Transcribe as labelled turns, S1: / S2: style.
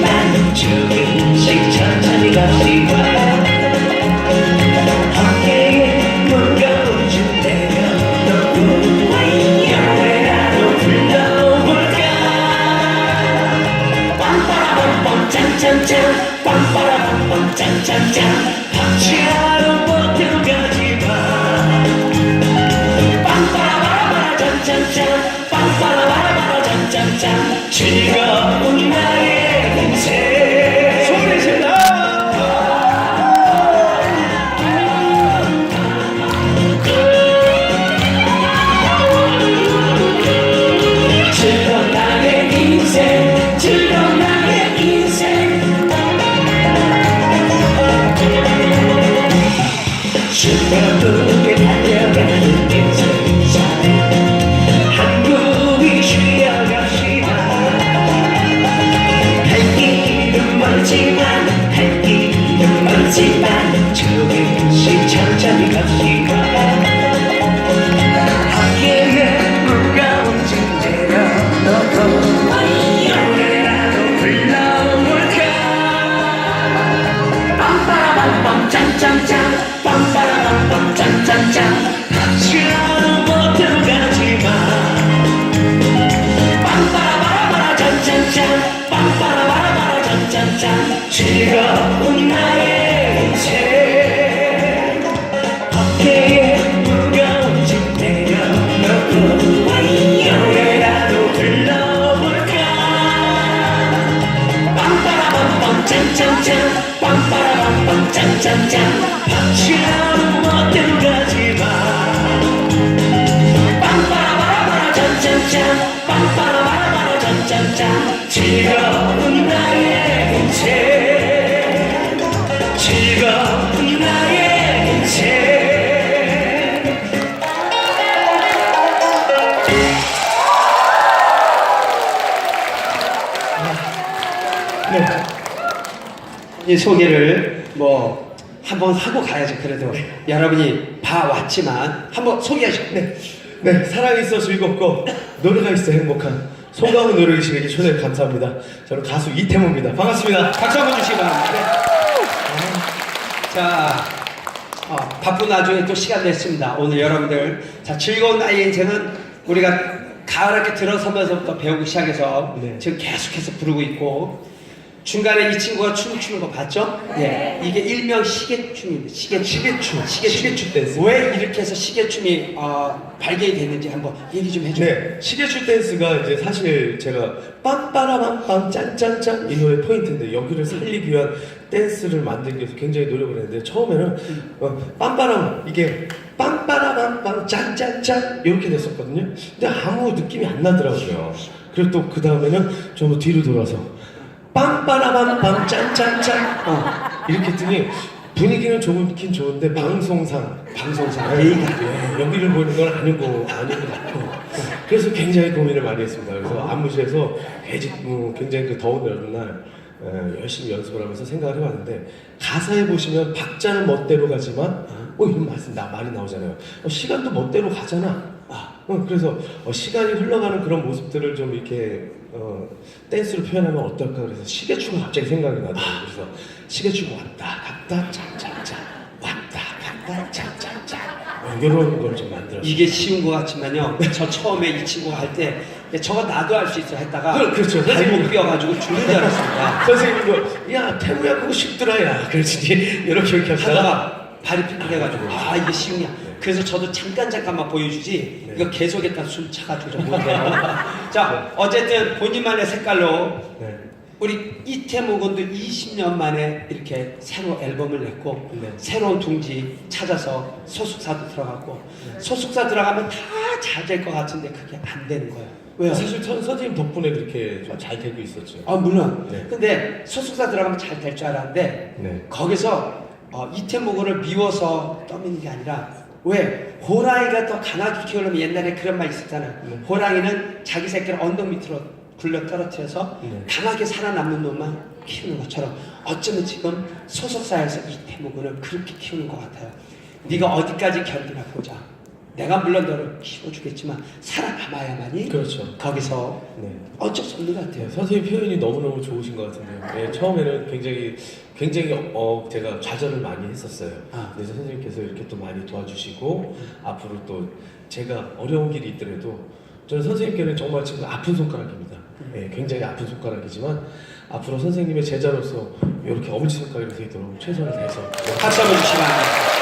S1: 하지만 조금씩 천천히 갑시다 어깨에 무거운 줄 내려 너뿐 왜 노래라도 불러볼까 빰빠라빰빰 짠짠짠 빰빠라빰빰 짠짠짠 박치아로 버티고 가지마 빰빠라바라바라 짠짠짠 빰빠라바라바라 짠짠짠 짠짠짠 즐거운 나의 네. 이 소개를 뭐 한번 하고 가야죠. 그래도 여러분이 봐왔지만 한번 소개하시죠. 네.
S2: 네, 사랑이 있어 즐겁고 노래가 있어 행복한 송강호 노래이시에게 초대 감사합니다. 저는 가수 이태모입니다. 반갑습니다.
S1: 박수 한번 주시기 바랍니다. 네. 자, 어, 바쁜 와중에 또 시간 냈습니다. 오늘 여러분들. 자, 즐거운 나의 인생은 우리가 가을학기 들어서면서부터 배우기 시작해서
S2: 네.
S1: 지금 계속해서 부르고 있고 중간에 이 친구가 춤 추는 거 봤죠? 네. 이게 일명 시계춤입니다. 시계춤.
S2: 시계춤.
S1: 시계춤.
S2: 시계춤 댄스.
S1: 왜 이렇게 해서 시계춤이 어, 발견이 됐는지 한번 얘기 좀 해줘요.
S2: 네, 시계추 dance가 이제 사실 제가 빰빠라밤빰 짠짠짠 이 노래 포인트인데 여기를 살리기 위한 댄스를 만들기 위해서 굉장히 노력을 했는데 처음에는 어, 빰빠람 이게 빰빠라밤빰 짠짠짠 이렇게 됐었거든요. 근데 아무 느낌이 안 나더라고요. 그리고 또 그 다음에는 좀 뒤로 돌아서 빰빠라밤빰 짠짠짠 어, 이렇게 했더니 분위기는 좋긴 좋은데 방송상 방송상 예의가 예, 여기를 보는 건 아니고 것 같고 그래서 굉장히 고민을 많이 했습니다. 그래서 안무실에서 굉장히, 음, 굉장히 그 더운 여름날 에, 열심히 연습을 하면서 생각을 해봤는데 가사에 보시면 박자는 멋대로 가지만 어 이런 말씀 나 많이 나오잖아요. 어, 시간도 멋대로 가잖아. 아, 어, 그래서 어, 시간이 흘러가는 그런 모습들을 좀 이렇게 어, 댄스로 표현하면 어떨까 그래서 시계추가 갑자기 생각이 나더라고요. 그래서 시계추가 왔다 갔다 짠짠짠 왔다 갔다 어, 이런 걸 좀 만들었어요.
S1: 이게 쉬운 것 같지만요. 저 처음에 이 친구가 할 때 저거 나도 할 수 있어 했다가
S2: 그- 그렇죠.
S1: 발목 삐어가지고 죽는 줄 알았습니다.
S2: 선생님도 야 태무야 그거 쉽더라 야 그러시니 이렇게 이렇게 하다가
S1: 하다가 발이 삐끗해가지고 아 이게 쉬우냐. 그래서 저도 잠깐 잠깐만 보여주지
S2: 네.
S1: 이거 계속했다 숨 차가지고 좀 못해요. 자 어쨌든 본인만의 색깔로
S2: 네.
S1: 우리 이태모 군도 20년 만에 이렇게 새로 앨범을 냈고
S2: 네.
S1: 새로운 둥지 찾아서 소속사도 들어갔고 소속사 들어가면 다 잘 될 것 같은데 그게 안 되는 거예요. 왜요?
S2: 사실 선, 선생님 덕분에 그렇게 좀 잘 되고 있었죠.
S1: 아 물론.
S2: 네.
S1: 근데 소속사 들어가면 잘 될 줄 알았는데
S2: 네.
S1: 거기서 어, 이태모 군을 미워서 떠미는 게 아니라 왜 호랑이가 더 강하게 키우려면 옛날에 그런 말 있었잖아요.
S2: 네.
S1: 호랑이는 자기 새끼를 언덕 밑으로 굴려 떨어뜨려서
S2: 네.
S1: 강하게 살아남는 놈만 키우는 것처럼 어쩌면 지금 소속사에서 이태모군을 그렇게 키우는 것 같아요. 네가 어디까지 견디나 보자. 내가 물론 너를 키워주겠지만 살아남아야만이
S2: 그렇죠.
S1: 거기서
S2: 네.
S1: 어쩔 수 없는 것 같아요.
S2: 네, 선생님 표현이 너무너무 좋으신 것 같은데요. 네, 처음에는 굉장히 굉장히 어, 제가 좌절을 많이 했었어요.
S1: 아.
S2: 그래서 선생님께서 이렇게 또 많이 도와주시고 앞으로 또 제가 어려운 길이 있더라도 저는 선생님께는 정말 지금 아픈 손가락입니다. 네, 굉장히 아픈 손가락이지만 앞으로 선생님의 제자로서 이렇게 엄지 손가락이 되도록 최선을 다해서
S1: 박수 한번 주시면 안 돼요.